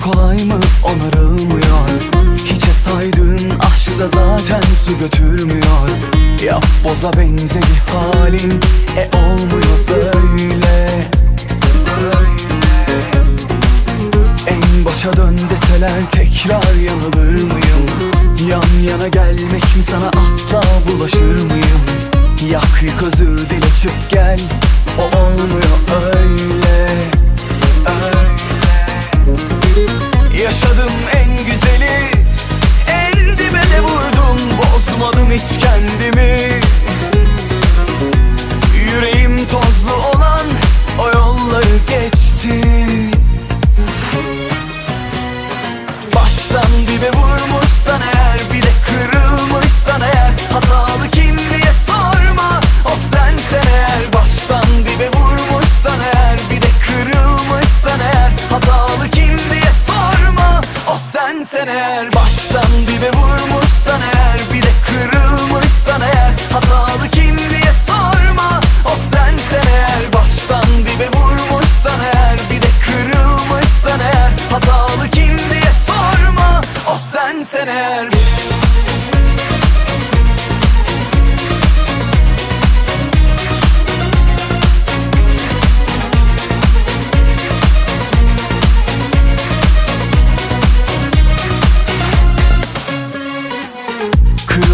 kolay mı? Onarılmıyor. Hiçe saydığın aşksa zaten su götürmüyor. Yap boza benzeri halin E olmuyor böyle. En başa dön deseler tekrar yanılır mıyım? Yan yana gelmek mi sana asla bulaşır mıyım? Yak yık özür dile çık gel. O olmuyor öyle. Öyle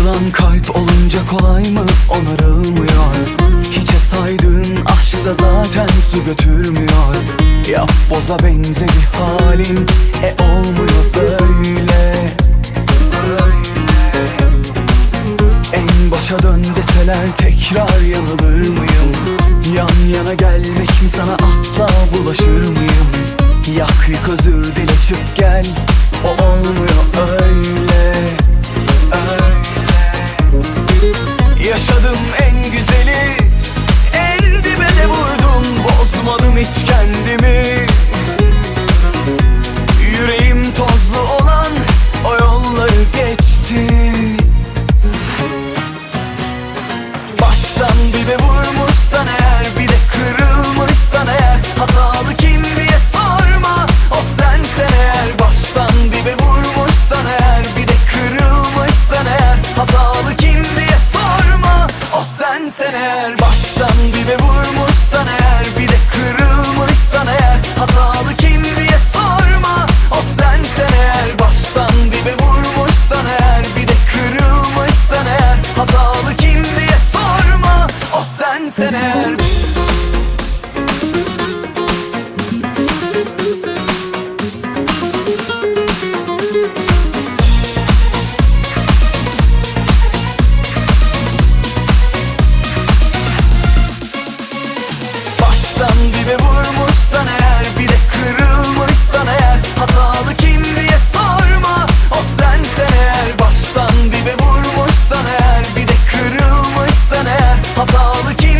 Kırılan kalp olunca kolay mı? Onarılmıyor. Hiçe saydığın aşksa zaten su götürmüyor. Yap boza benzeri halin E olmuyor böyle. En başa dön deseler tekrar yanılır mıyım? Yan yana gelmek mi sana asla bulaşır mıyım? Yak yık özür dile çık gel. O olmuyor öyle tears. giderdi Baştan dibe vurmuşsan eğer bir de kırılmışsan eğer hatalı kim diye sorma o sensen eğer. Baştan dibe vurmuşsan eğer bir de kırılmışsan eğer hatalı kim